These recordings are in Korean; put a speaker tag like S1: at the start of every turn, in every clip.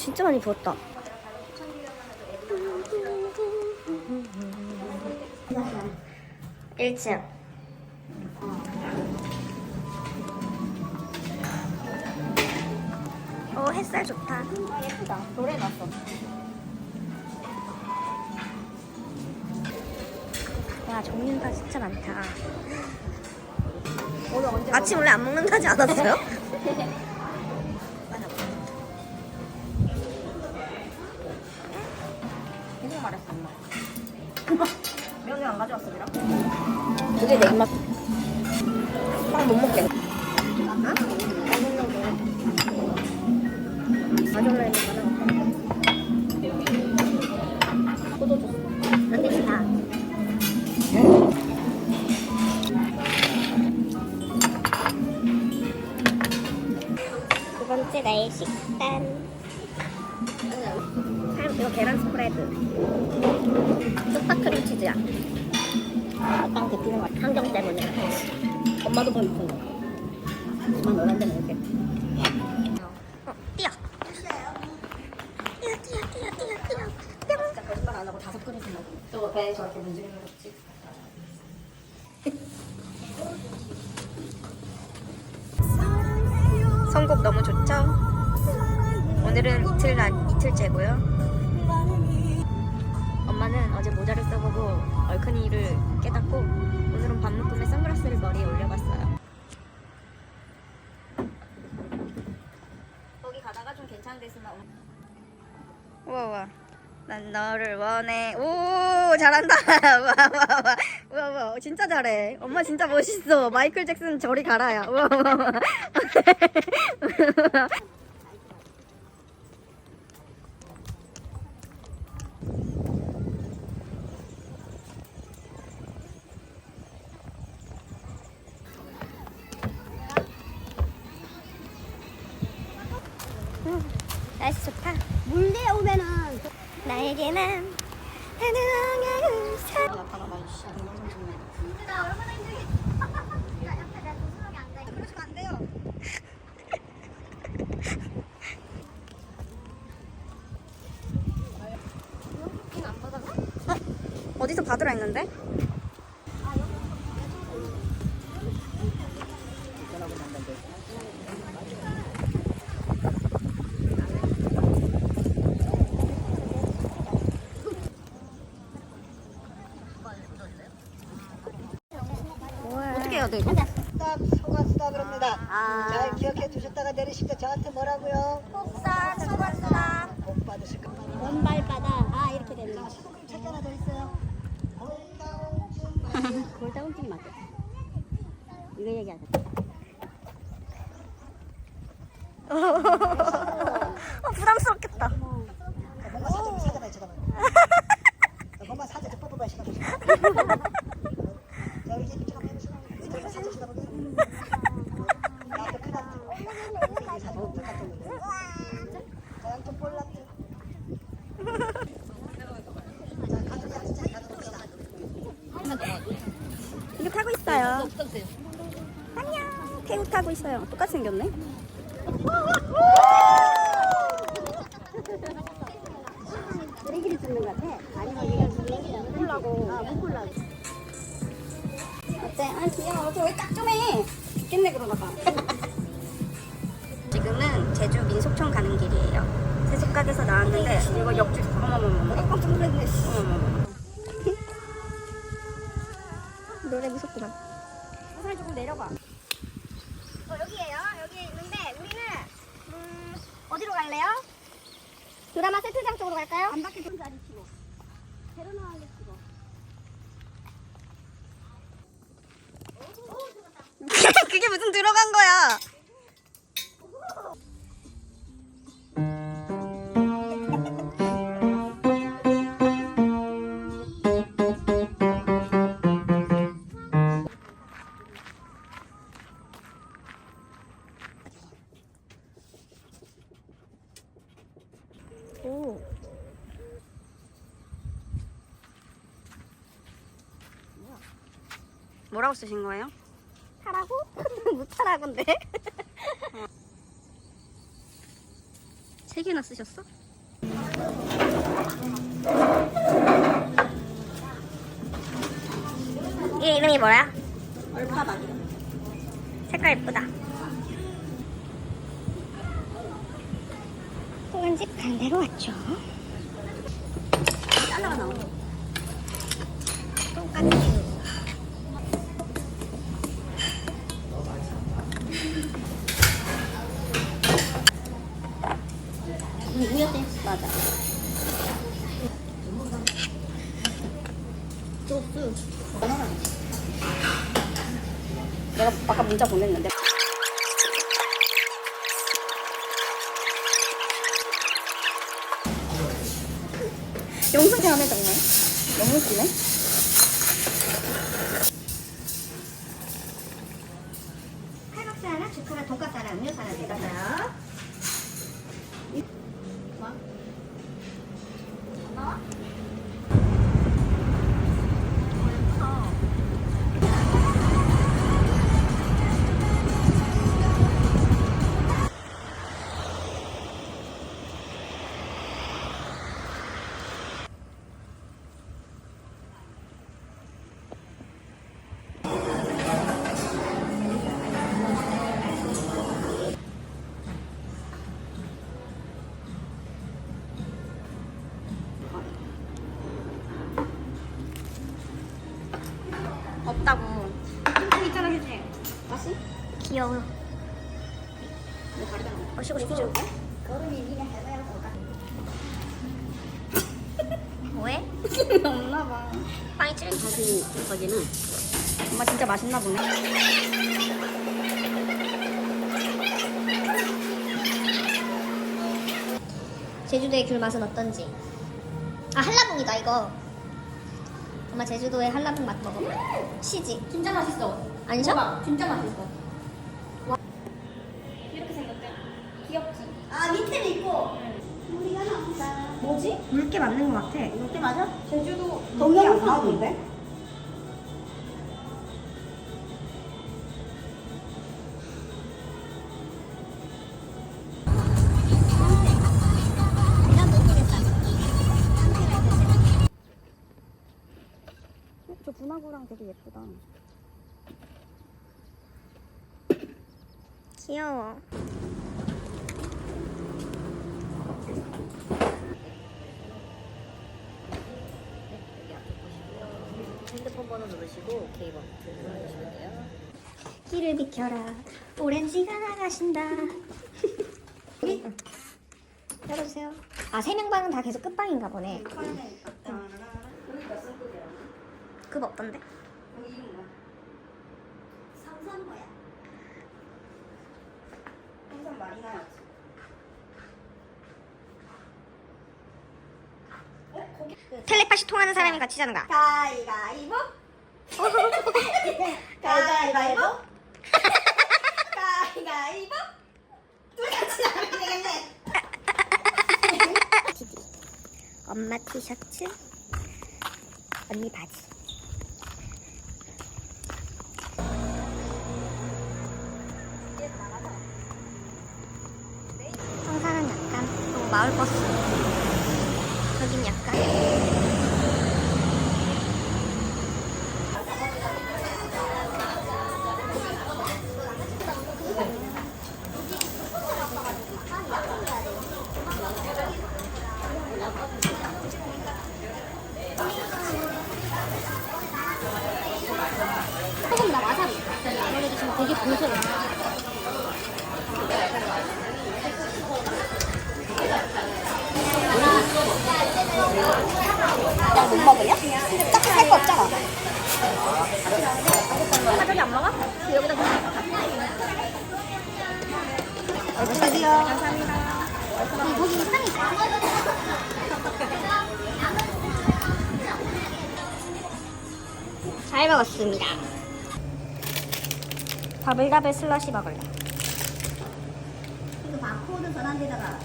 S1: 진짜 많이 부었다. 일층 오, 햇살 좋다.
S2: 예쁘다. 노래 났어.
S1: 와, 종류가 진짜 많다.
S2: 오늘 언제
S1: 아침 원래 안 먹는다지 않았어요?
S2: 면을 안 가져왔어 미라? 그게 내 입맛. 빵못 포도 줬어.
S1: 안 되겠다. 두 번째 나의 식단. 참, 이거 계란 스프레드. 뚝딱 크림 치즈야.
S2: 빵 데피는 거.
S1: 환경 때문에.
S2: 엄마도 보고 있는 거. 엄마 너랑 데 먹을게.
S1: 어, 뛰어. 뛰어, 뛰어, 뛰어, 뛰어, 뛰어.
S2: 진짜 거짓말 안 하고 다섯 그릇 먹어. 저거 배에 저렇게 문지르는
S1: 이틀째고요. 엄마는 어제 모자를 써보고 얼큰이를 깨닫고 오늘은 밥 묶음에 선글라스를 머리에 올려봤어요. 거기 가다가 좀 괜찮은 데 있으면 우와 난 너를 원해. 오 잘한다. 와와와. 우와 진짜 잘해. 엄마 진짜 멋있어. 마이클 잭슨 저리 가라야. 우와 우와 날씨 좋다
S2: 물에 오면은.
S3: 그러시면 안 돼요.
S1: 어디서 받으라 했는데? 해야 돼?
S4: 스탑, 소가 스탑입니다.
S1: 아.
S4: 잘 기억해 두셨다가 내리실 때 저한테 뭐라고요?
S3: 폭사, 수고하셨다.
S4: 복 받으실 겁니다.
S1: 원발 바다 아 이렇게 되는
S4: 자, 시소금 책하나더 있어요.
S1: 골다공증이 맞아 이거 얘기하자 어, 부담스럽겠다
S4: 뭔가 사진 사잖아요, 잠깐만. 뭔가 사진 뽀뽀봐 시켜보시고. 자, 이렇게 이쪽 한번 해보시고. 이쪽 사진 쳐다보게. 나도 큰 하트. 이 사진 더 깜짝 놀랐네. 자, 양쪽 볼라트. 자, 가족이 하트 잘 가져봅시다.
S1: 이거 타고 있어요 안녕 타고 있어요 똑같이 생겼네
S2: 쓰레기를 찍는 거 같아. 아니면 얘가 묶으려고. 아, 묶으려고.
S1: 어때? 아 귀여워 저왜 딱좀해 죽겠네 그러다가 지금은 제주 민속촌 가는 길이에요 세숫가게에서 나왔는데 이거 옆집 어머머머 깜짝 놀랐네 어머머머 노래 무섭구만
S2: 사진 조금 내려봐.
S3: 어, 여기에요. 여기 있는데 우리는 음, 어디로 갈래요? 드라마 세트장 쪽으로 갈까요?
S2: 안 밖에 돈 자리 치고. 데려나와야 치고.
S1: 그게 무슨 들어간 거야 오. 뭐라고 쓰신 거예요?
S3: 타라고?
S1: 무타라고인데? 세 개나 쓰셨어?
S3: 이 이름이 뭐야?
S1: 얼파닭.
S3: 색깔 예쁘다. 소금집 반대로 왔죠.
S1: 잘라가 나오.
S3: 똑같이.
S1: 우유대 맞아. 소스. 내가 아까 문자 보냈는데. 영상이 안 해 정말. 너무 웃기네.
S3: 칼국수 하나, 죽 하나, 돈가스 하나, 음료수 하나 드릴까요?
S1: 없다고.
S3: 여기 있잖아, 휴지. 맛이? 귀여워. 어, 쉬고 싶죠? 뭐해?
S1: 없나 봐.
S3: 빵이 찔
S1: 사실 거기는 엄마 진짜 맛있나 보네.
S3: 제주도의 귤 맛은 어떤지. 아 한라봉이다 이거. 엄마 제주도의 한라봉 맛 먹어. 시지.
S1: 진짜 맛있어.
S3: 안 셔?
S1: 진짜 맛있어.
S4: 아 밑에는 있고 우리가 나온다
S2: 뭐지? 물개 맞는 것 같아.
S4: 이렇게 맞아?
S1: 제주도
S2: 동영상 안 나오는데? 저 분화구랑 되게 예쁘다.
S3: 귀여워.
S2: 핸드폰 번호 누르시고 오케이 버튼 눌러주시면 돼요.
S3: 길을 비켜라. 오렌지가 나가신다. 열어주세요. 아, 세 명 방은 다 계속 끝방인가 보네. 그거 없던데?
S4: 삼선 뭐야?
S2: 항상 많이 나요.
S3: 텔레파시 통하는 사람이 같이 자는 가.
S4: 가위가위보 가위가위보 가위가위보 둘 같이 나가면 되겠네
S3: 엄마 티셔츠, 언니 바지. 마을 버스. 여긴 약간. 소금 나 와사비. 지금 되게 고소해.
S1: 못 먹을래? 딱히 살거 없잖아.
S3: 엄마 저기 안 먹어? 여기다 좀.
S1: 안녕하세요.
S3: 감사합니다. 이 고기 향이 있어. 잘 먹었습니다. 버블가블 슬러시 먹을래.
S4: 이거 바코드 전환 데다가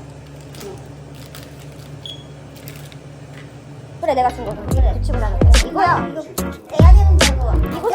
S3: 그래 내가 쓴 거. 그래. 붙이고 다녔 이거야.
S4: 이거 떼야 되는 줄 알고
S3: 이거잖아.